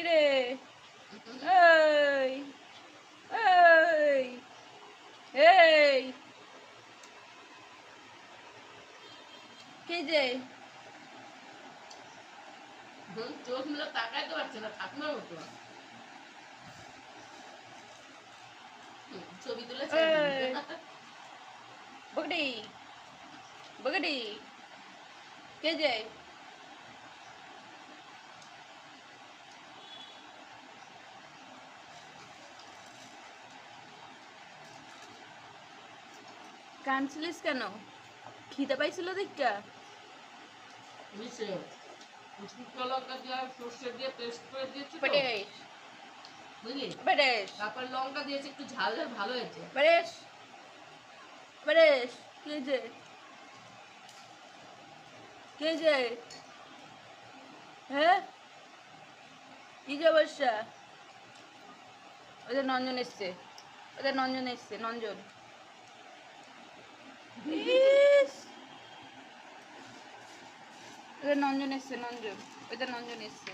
কিরে? এই এই এই। কে যে? চোখ মিলে তাকাইতে পারছে না ঠাকুমার মতো। ছবি এই। বগডি বগডি। কে যে? কানছিলিস কেন? খিদে পাইছিল দেখা? লঙ্কা দিয়েছি একটু ঝাল ঝাল ভালো হয়েছে। কে যে? কে যে? হ্যাঁ? কি যে অবস্থা? ওদের নঞ্জন এসছে। ওদের নঞ্জন এসছে নঞ্জন নঞ্জন এসছে নঞ্জন। ওইটা নঞ্জন এসছে।